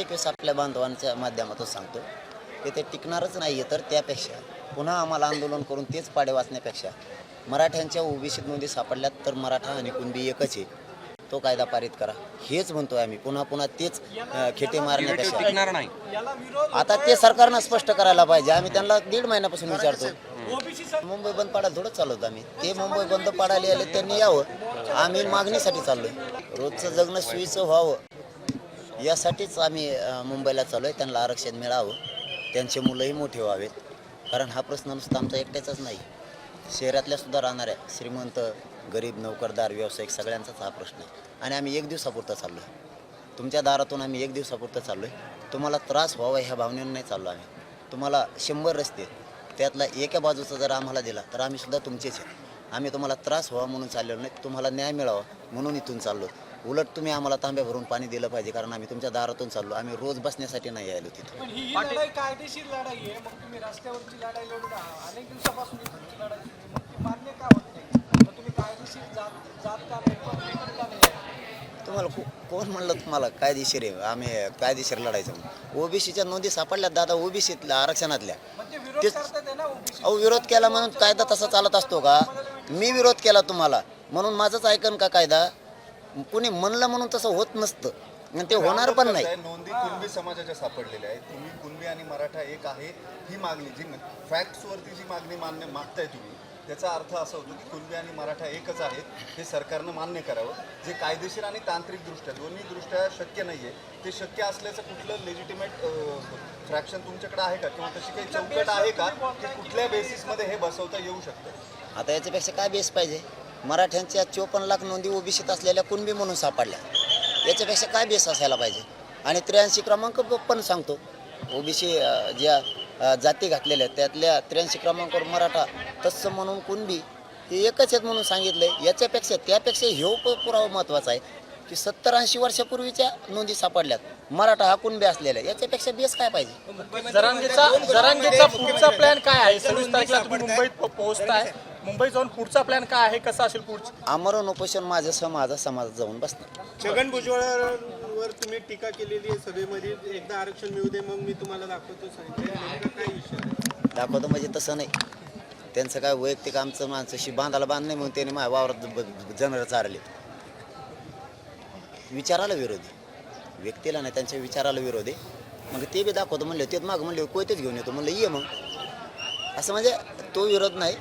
प्रत्येक वेळेस आपल्या बांधवांच्या माध्यमातून सांगतो की ते टिकणारच नाही आहे तर त्यापेक्षा पुन्हा आम्हाला आंदोलन करून तेच पाडे वाचण्यापेक्षा मराठ्यांच्या ओबीसीत नोंदी सापडल्यात तर मराठा आणि कुणबी एकच आहे. तो कायदा पारित करा. हेच म्हणतोय आम्ही. पुन्हा पुन्हा तेच खेटे मारण्यापेक्षा. टिकणार नाही. आता ते सरकारनं स्पष्ट करायला पाहिजे. आम्ही त्यांना दीड महिन्यापासून विचारतो मुंबई बंद पाडायला थोडंच चालवतो आम्ही. ते मुंबई बंद पाडायला आले त्यांनी यावं. आम्ही मागणीसाठी चाललोय. रोजचं जगणं सोयीचं व्हावं. यासाठीच आम्ही मुंबईला चालू आहे त्यांना आरक्षण मिळावं. त्यांचे मुलंही मोठे व्हावेत. कारण हा प्रश्न नुसता आमचा एकट्याचाच नाही. शहरातल्या सुद्धा राहणाऱ्या श्रीमंत गरीब नोकरदार व्यावसायिक सगळ्यांचाच हा प्रश्न आहे. आणि आम्ही एक दिवसापुरता चाललो आहे तुमच्या दारातून आम्ही एक दिवसापुरता चाललो आहे तुम्हाला त्रास व्हावा ह्या भावनेनं नाही चाललो आम्ही. तुम्हाला शंभर रस्ते त्यातला एका बाजूचा जर आम्हाला दिला तर आम्हीसुद्धा तुमचेच आहे आम्ही तुम्हाला त्रास व्हावा म्हणून चाललेलो नाही. तुम्हाला न्याय मिळावा म्हणून इथून चाललो उलट तुम्ही आम्हाला तांब्या भरून पाणी दिलं पाहिजे कारण आम्ही तुमच्या दारातून चाललो. आम्ही रोज बसण्यासाठी नाही यायलो तिथं. पण ही ही लढाई कायदेशीर लढाई आहे. मग तुम्ही रस्त्यावरची लढाई लढून आहात. अनेक दिवसापासून ही तुमची लढाई सुरू आहे. मग ती मान्य का होत नाही? मग तुम्ही कायदेशीर जात जात का नाही? पण पण का नाही? तुम्हाला को- कोण म्हणलं तुम्हाला कायदेशीर आहे? आम्ही कायदेशीर लढायचं. ओबीसीच्या नोंदी सापडल्या दादा ओबीसीतल्या आरक्षणातल्या. विरोध तेच- करतात आहे ना ओबीसी. अहो विरोध केला म्हणून कायदा तसा चालत असतो का? मी विरोध केला तुम्हाला. म्हणून माझंच ऐकन का कायदा? कुणी म्हणलं म्हणून तसं होत नसतं. आणि ते होणार पण नाही. नोंदी कुणबी समाजाच्या सापडलेल्या आहेत. तुम्ही कुणबी आणि मराठा एक आहे ही मागणी जी फॅक्ट्सवरती जी मागणी मान्य मागताय तुम्ही त्याचा अर्थ असा होतो की कुणबी आणि मराठा एकच आहेत हे सरकारनं मान्य करावं. जे कायदेशीर आणि तांत्रिकदृष्ट्या दोन्ही दृष्ट्या शक्य नाही आहे ते शक्य असल्याचं कुठलं लेजिटिमेट फ्रॅक्शन तुमच्याकडे आहे का? किंवा तशी काही चौकट आहे का की कुठल्या बेसिसमध्ये हे बसवता येऊ शकतं? आता याच्यापेक्षा काय बेस पाहिजे? मराठ्यांच्या चोपन्न लाख नोंदी ओबीसीत असलेल्या कुणबी म्हणून सापडल्या. याच्यापेक्षा काय बेस असायला पाहिजे? आणि त्र्याऐंशी क्रमांक पण सांगतो. ओबीसी ज्या जाती घातलेल्या त्यातल्या त्र्याऐंशी क्रमांकावर मराठा तत्सम म्हणून कुणबी हे एकच आहेत म्हणून सांगितलंय याच्यापेक्षा त्यापेक्षा ह्यो प- पुरावा महत्त्वाचा आहे की सत्तर ऐंशी वर्षापूर्वीच्या नोंदी सापडल्यात. मराठा हा कुणबी असलेला याच्यापेक्षा बेस काय पाहिजे? जरांगेचा जरांगेचा पुढचा प्लॅन काय आहे? सव्वीस तारखेला तुम्ही मुंबईत पोहोचताय. मुंबईत जाऊन पुढचा प्लॅन काय आहे? कसा असेल पुढचं? आमरण उपोषण माझं माझा समाजात जाऊन बसणार. छगन भुजबळांवर तुम्ही टीका केलेली आहे सभेमध्ये. एकदा आरक्षण मिळू दे मग मी तुम्हाला दाखवतो. सांगितलं. नेमका काय इशारा दाखवतो म्हणजे तसं नाही. त्यांचं काय वैयक्तिक आमचं माणसाशी बांधाला बांध नाही म्हणून त्यांनी माझ्या वावरात जनर चारले विचाराला विरोधी. व्यक्तीला नाही त्यांच्या विचाराला विरोधी. मग ते बी दाखवतो म्हणले तेच मागं म्हणले कोयतेच घेऊन येतो म्हणलं ये मग. असं म्हणजे तो विरोध नाही.